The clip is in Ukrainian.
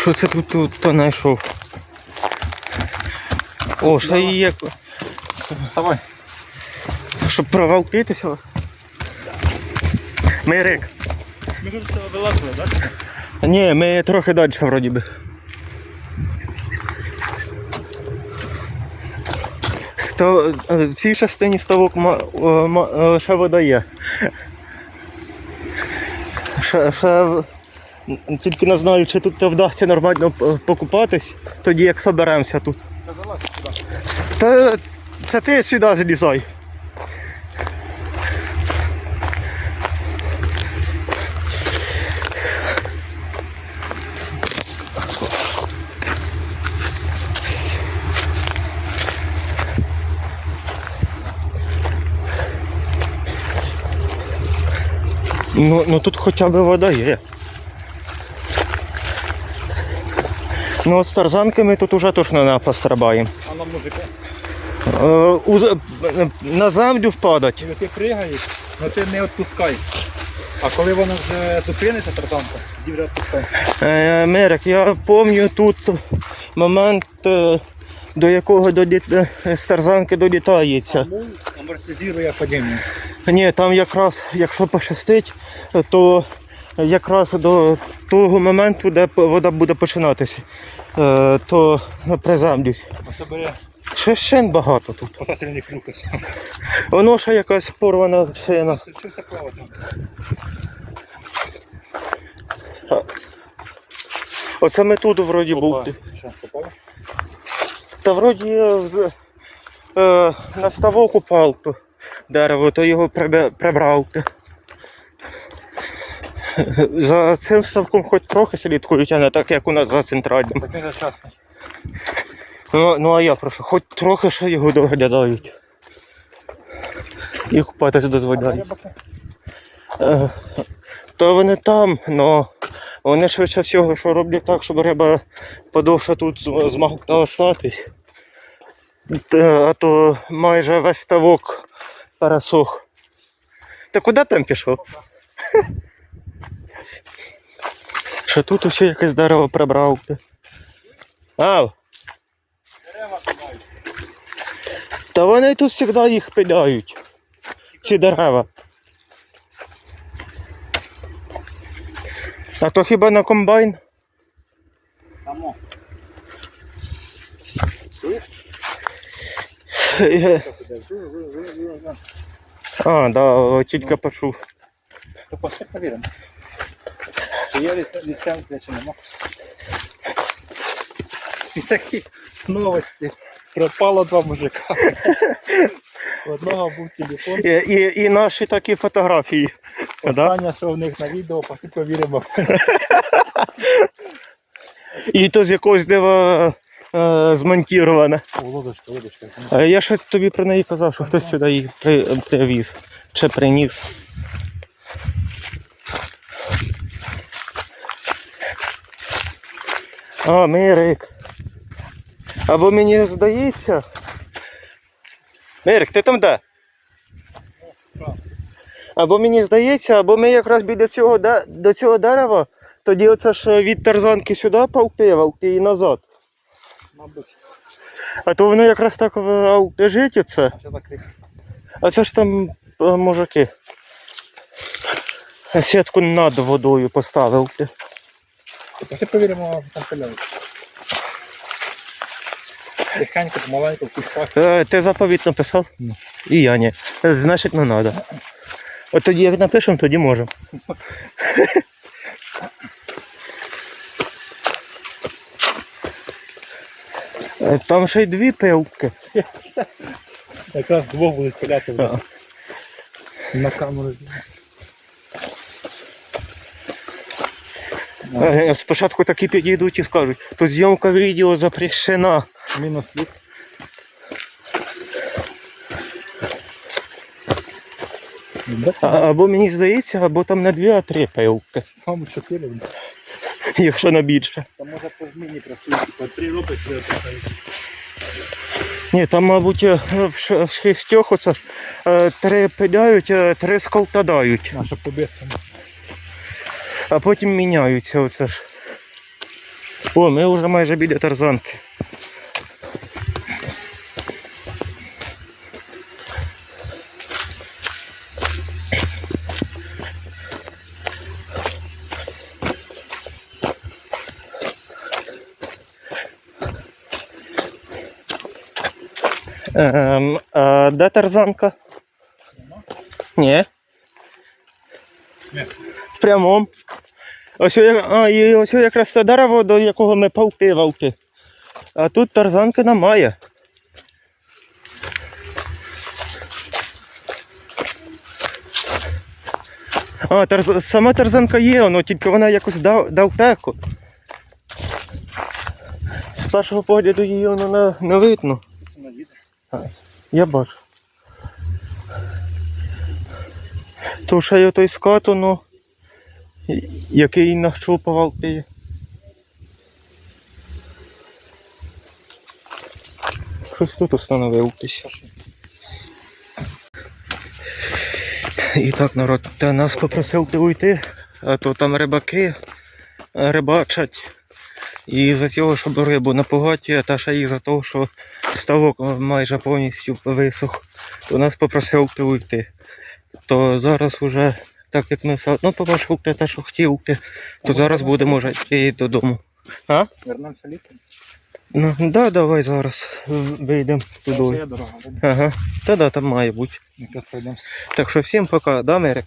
Що це тут, тут хто знайшов? О, ще і є. Давай. Щоб провалкитися. Мирик. Ми тут все вилазили, так? Ні, ми трохи далі вроді би. Сто, е, в цій частині ставок ма, е, е, ще вода є. Ще, ще тільки не знаю, чи тут вдасться нормально покупатись, тоді як соберемося тут. Та залазь сюди. Та це ти сюди злізай. Ну, ну тут хоча б вода є. Ну, з тарзанками тут уже точно не пострибаємо. А на музику. Е, на землю впадать. Коли ти пригаєш, але ти не відпускай. А коли вона вже зупиниться, тарзанка, тоді вже відпускай. Е, Мерик, я пам'ятаю тут момент, е, до якого доліт- е, з тарзанки долітається. Амортизує падіння. Ні, там якраз, якщо пощастить, то якраз до того моменту, де вода буде починатися, е, то приземлюсь. Ось Ще шин багато тут. Воно ще якась порвана шина. Що що? Оце ми тут вроді був. Та вроді вз- е, на ставок упав дерево, то його прибрав. За цим ставком хоч трохи слідкують, а не так, як у нас за центральним. Ну, ну а я прошу, хоч трохи ще його доглядають. І купатись дозволяють. Е, То вони там, але вони швидше всього, що роблять так, щоб риба подовше тут змогла остатись. А то майже весь ставок пересох. Та куди там пішов? Що тут усе якесь дерево прибрав. Ау, Дерева кидають. та вони тут завжди їх пиляють. Ці дерева. А то хіба на комбайн? Жу. А, да, тільки почув. То пошли повіримо. Чи є ліцен- ліцензія, чи нема. І такі новості. Пропало два мужика. У одного був телефон. І, і, і наші такі фотографії. Да? Що в них на відео, пошли повіримо. І то з якогось дива е, змонтіроване. О, лодочка, лодочка. А я ще тобі про неї казав, що хтось сюди її при, привіз чи приніс. Мирик. Або мені здається. Мирик, ти там де? Або мені здається, або ми якраз біля цього, до цього дерева, тоді оце ж від тарзанки сюди повпивалки і назад. Мабуть, А то воно якраз так е, лежить оце. А це ж там е, мужики. Сітку над водою поставив. Пошли повіримо, там пиляють. Тихенько, помаленьку, в кущах. Е, Ти заповіт написав? Ні. І я ні. Е, Значить не треба. От тоді як напишемо, тоді можемо. Е, Там ще й дві пилки. Якраз двох будуть пиляти вже. На камеру. Е, Спочатку такі підійдуть і скажуть, тут зйомка відео запрещена. Мінус. А- Або мені здається, або там не дві, а три пилки, Там чотири. якщо не більше. Там може по зміні працюють, по три роки сюди працюють. Ні, там, мабуть, е, в ш- в шістьох оце ж е, три пиляють, е, три сколтадають, Наша побесина. а потім міняються оце ж. О, ми вже майже біля тарзанки. Ем, а де тарзанка? Ні. Ні. В прямому. Ось, і ось якраз те дерево, до якого ми палки валки. А тут тарзанки немає. А, тарз... сама тарзанка є, воно, тільки вона якось дав, давтеко. З першого погляду її воно не, не видно. Я бачу. Ще той скату, ну, який нахчупував ти. Щось тут установився. І так, народ, та нас попросив ти уйти, а то там рибаки е, рибачать. І за цього, щоб рибу напугати, а та ще і за того, що ставок майже повністю висох, то нас попросив ти уйти. То зараз уже, так як ми все одно побачимо те, що хотів, ти, то зараз будемо вже і додому. А? Вернемося літом. Ну, да, давай зараз вийдемо Це туди. Ага. Та да, там має бути. Так що всім пока, да, Мерик?